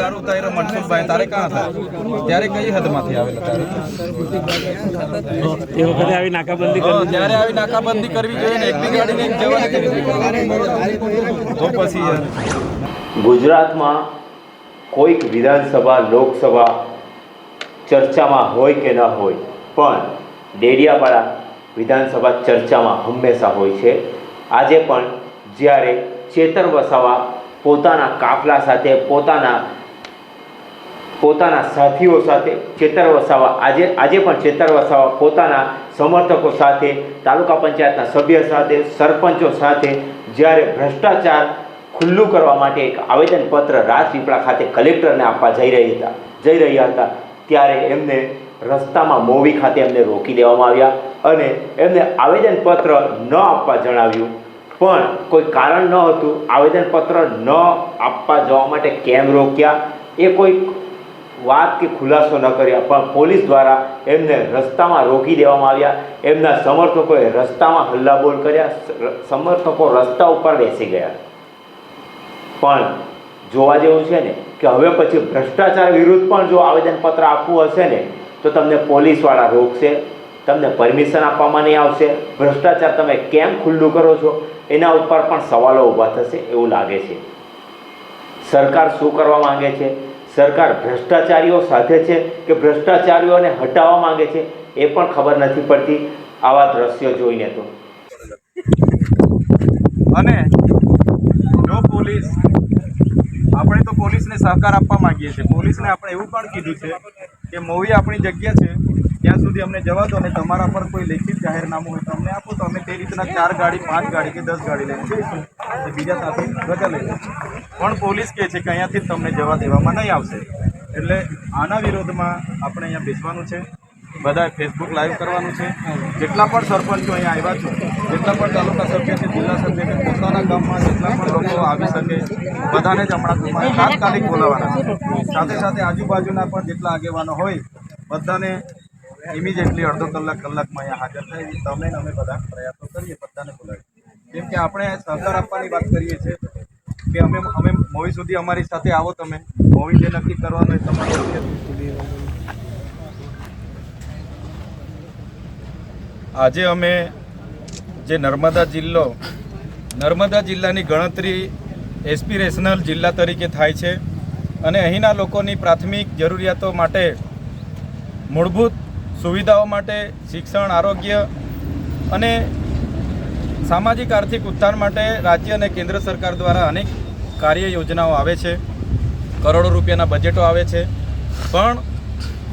દારૂ તારે મનસુખભાઈ. તારે ક્યાં હતા ત્યારે કઈ હદમાંથી આવેલા તારે? એ વખતે આવી નાકાબંધી કરવી ત્યારે આવી નાકાબંધી કરવી જોઈએ ને? એકની ગાડીને જવાની તો પછી ગુજરાતમાં કોઈક વિધાનસભા લોકસભા ચર્ચામાં હોય કે ન હોય પણ ડેડિયાપાડા વિધાનસભા ચર્ચામાં હંમેશા હોય છે. આજે પણ જ્યારે ચેતર વસાવા પોતાના કાફલા સાથે પોતાના પોતાના સાથીઓ સાથે ચેતર વસાવા. આજે આજે પણ ચેતર વસાવા પોતાના સમર્થકો સાથે, તાલુકા પંચાયતના સભ્ય સાથે, સરપંચો સાથે જ્યારે ભ્રષ્ટાચાર ખુલ્લું કરવા માટે એક આવેદનપત્ર રાજપીપળા ખાતે કલેક્ટરને આપવા જઈ રહી હતા, જઈ રહ્યા હતા, ત્યારે એમને રસ્તામાં મોવી ખાતે એમને રોકી દેવામાં આવ્યા અને એમને આવેદનપત્ર ન આપવા જણાવ્યું. પણ કોઈ કારણ ન હતું. આવેદનપત્ર ન આપવા જવા માટે કેમ રોક્યા? એ કોઈ વાત કે ખુલાસો ન કર્યા. પણ પોલીસ દ્વારા એમને રસ્તામાં રોકી દેવામાં આવ્યા. એમના સમર્થકોએ રસ્તામાં હલ્લાબોલ કર્યા. સમર્થકો રસ્તા ઉપર બેસી ગયા. પણ જોવા જેવું છે ને કે હવે પછી ભ્રષ્ટાચાર વિરુદ્ધ પણ જો આવેદનપત્ર આપવું હશે ને, તો તમને પોલીસવાળા રોકશે, તમને પરમિશન આપવામાં નહીં આવશે. ભ્રષ્ટાચાર તમે કેમ ખુલ્લું કરો છો? એના ઉપર પણ સવાલો ઊભા થશે એવું લાગે છે. સરકાર શું કરવા માંગે છે? સરકાર ભ્રષ્ટાચારીઓ સાથે છે કે ભ્રષ્ટાચારીઓને હટાવવા માંગે છે એ પણ ખબર નથી પડતી. આવા દ્રશ્યો જોઈને તો. અને જો પોલીસ, આપણે તો પોલીસને સહકાર આપવા માંગીએ છીએ. પોલીસને આપણે એવું પણ કીધું છે કે મોવી આપણી જગ્યા છે. ત્યાં સુધી અમને જવા દો અને તમારા પર કોઈ લેખિત જાહેરનામું હોય તો અમને આપો તો અમે તે રીતના ચાર ગાડી, પાંચ ગાડી કે દસ ગાડી લઈને જઈશું. બીજા સાથે રજા લઈ પણ પોલીસ કહે છે કે અહીંયાથી તમને જવા દેવામાં નહીં આવશે. એટલે આના વિરોધમાં આપણે અહીંયા બેસવાનું છે. બધાએ ફેસબુક લાઈવ કરવાનું છે. જેટલા પણ સરપંચો અહીંયા આવ્યા છો, જેટલા પણ તાલુકા સભ્ય છે, જિલ્લા સભ્ય છે, પોતાના ગામમાં જેટલા પણ લોકો આવી શકે, બધાને જ હમણાં તાત્કાલિક બોલાવવાના સાથે સાથે આજુબાજુના પણ જેટલા આગેવાનો હોય, બધાને ઇમિડિયેટલી અડધો કલાક કલાકમાં અહીંયા હાજર થાય તમે અમે બધા પ્રયાસો કરીએ, બધાને બોલાવીએ. કેમ કે આપણે સહકાર આપવાની વાત કરીએ છીએ કે અમે અમે મોવી સુધી અમારી સાથે આવો તમે. મોવી જે નક્કી કરવાનું તમારું આજે અમે જે નર્મદા જિલ્લો, નર્મદા જિલ્લાની ગણતરી એસ્પિરેશનલ જિલ્લા તરીકે થાય છે. અને અહીંના લોકોની પ્રાથમિક જરૂરિયાતો માટે મૂળભૂત સુવિધાઓ માટે શિક્ષણ, આરોગ્ય અને સામાજિક આર્થિક ઉત્થાન માટે રાજ્ય અને કેન્દ્ર સરકાર દ્વારા અનેક કાર્ય યોજનાઓ આવે છે. કરોડો રૂપિયાના બજેટો આવે છે. પણ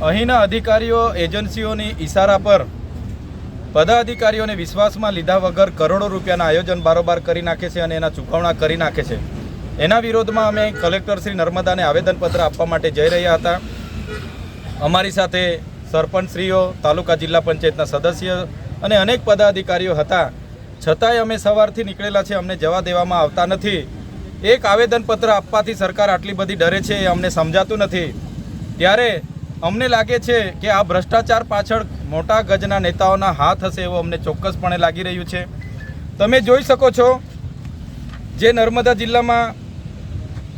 અહીંના અધિકારીઓ, એજન્સીઓની ઈશારા પર બધા અધિકારીઓને વિશ્વાસમાં લીધા વગર કરોડો રૂપિયાના આયોજન બારોબાર કરી નાખે છે અને એના ચૂકવણા કરી નાખે છે. એના વિરોધમાં અમે કલેક્ટર શ્રી નર્મદાને આવેદનપત્ર આપવા માટે જઈ રહ્યા હતા. અમારી સાથે સરપંચશ્રીઓ, તાલુકા જિલ્લા પંચાયતના સદસ્ય અને અનેક પદાધિકારીઓ હતા. છતાંય અમે સવારથી નીકળેલા છે, અમને જવા દેવામાં આવતા નથી. એક આવેદનપત્ર આપવાથી સરકાર આટલી બધી ડરે છે એ અમને સમજાતું નથી. ત્યારે અમને લાગે છે કે આ ભ્રષ્ટાચાર પાછળ મોટા ગજના નેતાઓના હાથ હશે એવું અમને ચોક્કસપણે લાગી રહ્યું છે. તમે જોઈ શકો છો જે નર્મદા જિલ્લામાં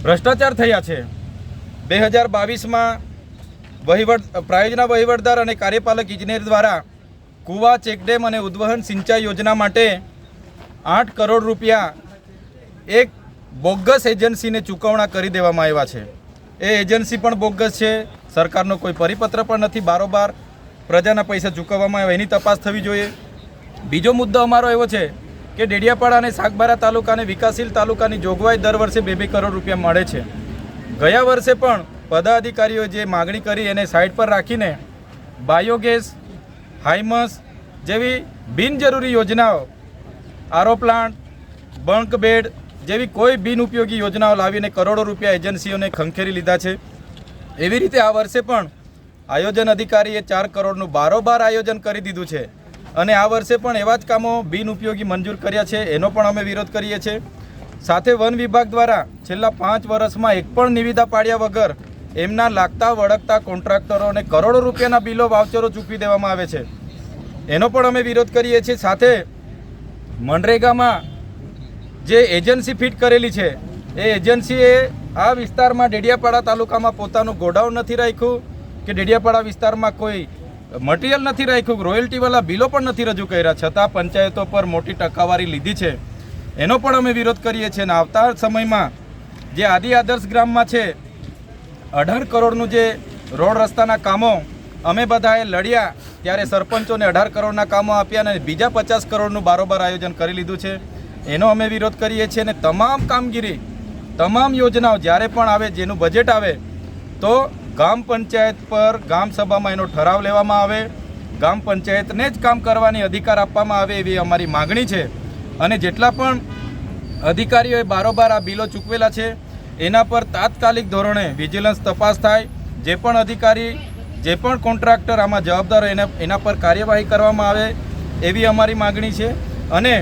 ભ્રષ્ટાચાર થયા છે. બે હજાર બાવીસમાં વહીવટ, પ્રાયોજના વહીવટદાર અને કાર્યપાલક ઇજનેર દ્વારા કુવા, ચેકડેમ અને ઉદ્વહન સિંચાઈ યોજના માટે આઠ કરોડ રૂપિયા એક બોગસ એજન્સીને ચૂકવણા કરી દેવામાં આવ્યા છે. એ એજન્સી પણ બોગસ છે. સરકારનો કોઈ પરિપત્ર પણ નથી. બારોબાર પ્રજાના પૈસા ચૂકવવામાં આવ્યા. એની તપાસ થવી જોઈએ. બીજો મુદ્દો અમારો એવો છે કે ડેડિયાપાડા અને સાગબારા તાલુકાને વિકાસશીલ તાલુકાની જોગવાઈ દર વર્ષે બે બે કરોડ રૂપિયા મળે છે. ગયા વર્ષે પણ પદાધિકારીઓ જે માગણી કરી એને સાઈડ પર રાખીને બાયોગેસ હાઇમસ જેવી બિનજરૂરી યોજનાઓ, આરો પ્લાન્ટ, બંક બેડ જેવી કોઈ બિનઉપયોગી યોજનાઓ લાવીને કરોડો રૂપિયા એજન્સીઓને ખંખેરી લીધા છે. એવી રીતે આ વર્ષે પણ આયોજન અધિકારીએ ચાર કરોડનું બારોબાર આયોજન કરી દીધું છે અને આ વર્ષે પણ એવા જ કામો બિનઉપયોગી મંજૂર કર્યા છે, એનો પણ અમે વિરોધ કરીએ છીએ. સાથે વન વિભાગ દ્વારા છેલ્લા પાંચ વર્ષમાં એક પણ નિવિદા પાડ્યા વગર એમના લાગતા વળગતા કોન્ટ્રાક્ટરોને કરોડો રૂપિયાના બિલો વાઉચરો ચૂકવી દેવામાં આવે છે. એનો પણ અમે વિરોધ કરીએ છીએ. સાથે મનરેગામાં જે એજન્સી ફિટ કરેલી છે, એ એજન્સીએ આ વિસ્તારમાં ડેડિયાપાડા તાલુકામાં પોતાનું ગોડાઉન નથી રાખ્યું કે ડેડિયાપાડા વિસ્તારમાં કોઈ મટીરિયલ નથી રાખ્યું, રોયલ્ટીવાળા બિલો પણ નથી રજૂ કર્યા. છતાં પંચાયતો પર મોટી ટકાવારી લીધી છે. એનો પણ અમે વિરોધ કરીએ છીએ. અને આવતા સમયમાં જે આદિ આદર્શ ગ્રામમાં છે અઢાર કરોડનું જે રોડ રસ્તાના કામો, અમે બધાએ લડ્યા ત્યારે સરપંચોને અઢાર કરોડના કામો આપ્યા અને બીજા પચાસ કરોડનું બારોબાર આયોજન કરી લીધું છે. એનો અમે વિરોધ કરીએ છીએ અને તમામ કામગીરી, તમામ યોજનાઓ જ્યારે પણ આવે, જેનું બજેટ આવે, તો ગામ પંચાયત પર ગામ સભામાં એનો ઠરાવ લેવામાં આવે. ગામ પંચાયતને જ કામ કરવાની અધિકાર આપવામાં આવે એવી અમારી માગણી છે. અને જેટલા પણ અધિકારીઓએ બારોબાર આ બિલો ચૂકવેલા છે એના પર તાત્કાલિક ધોરણે વિજિલન્સ તપાસ થાય. જે પણ અધિકારી, જે પણ કોન્ટ્રાક્ટર આમાં જવાબદાર એના એના પર કાર્યવાહી કરવામાં આવે એવી અમારી માગણી છે. અને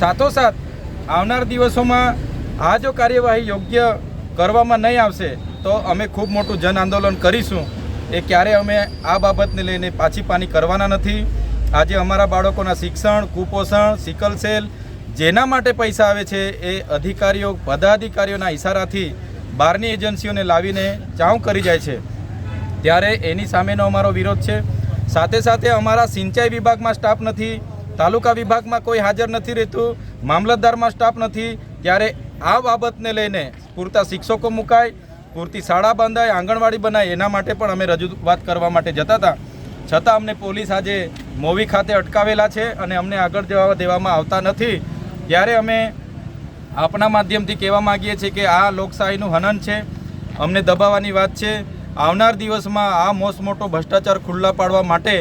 સાથોસાથ આવનાર દિવસોમાં આ જો કાર્યવાહી યોગ્ય કરવામાં નહીં આવશે, તો અમે ખૂબ મોટું જન આંદોલન કરીશું. એ ક્યારે અમે આ બાબતને લઈને પાછી પાની કરવાના નથી. આજે અમારા બાળકોના શિક્ષણ, કુપોષણ, સિકલ સેલ જેના માટે પૈસા આવે છે એ અધિકારીઓ, પદાધિકારીઓના ઇશારાથી બહારની એજન્સીઓને લાવીને ચાઉં કરી જાય છે. ત્યારે એની સામેનો અમારો વિરોધ છે. સાથે સાથે અમારા સિંચાઈ વિભાગમાં સ્ટાફ નથી, તાલુકા વિભાગમાં કોઈ હાજર નથી રહેતું, મામલતદારમાં સ્ટાફ નથી. ત્યારે આ બાબતને લઈને પૂરતા શિક્ષકો મુકાય, પૂરતી શાળા બંધાય, આંગણવાડી બનાય, એના માટે પણ અમે રજૂઆત કરવા માટે જતા હતા. છતાં અમને પોલીસ આજે મોવી ખાતે અટકાવેલા છે અને અમને આગળ જવા દેવામાં આવતા નથી. ત્યારે અમે આપણા માધ્યમથી કહેવા માગીએ છીએ કે આ લોકશાહીનું હનન છે, અમને દબાવવાની વાત છે. આવનાર દિવસમાં આ મોસ મોટો ભ્રષ્ટાચાર ખુલ્લા પાડવા માટે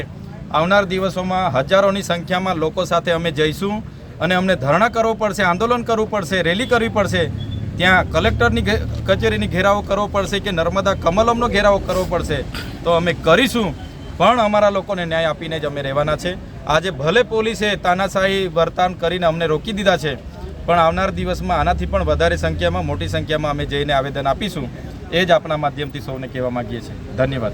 આવનાર દિવસોમાં હજારોની સંખ્યામાં લોકો સાથે અમે જઈશું અને અમને ધરણા કરવો પડશે, આંદોલન કરવું પડશે, રેલી કરવી પડશે. ત્યાં કલેક્ટરની કચેરીની ઘેરાવો કરવો પડશે કે નર્મદા કમલમનો ઘેરાવો કરવો પડશે. તો અમે કરીશું, પણ અમારા લોકોને ન્યાય આપીને જ અમે રહેવાના છે. આજે ભલે પોલીસે તાનાશાહી વર્તાન કરીને અમને રોકી દીધા છે, પણ આવનાર દિવસમાં આનાથી પણ વધારે સંખ્યામાં, મોટી સંખ્યામાં અમે જઈને આવેદન આપીશું. એ જ આપણા માધ્યમથી સૌને કહેવા માગીએ છીએ. ધન્યવાદ.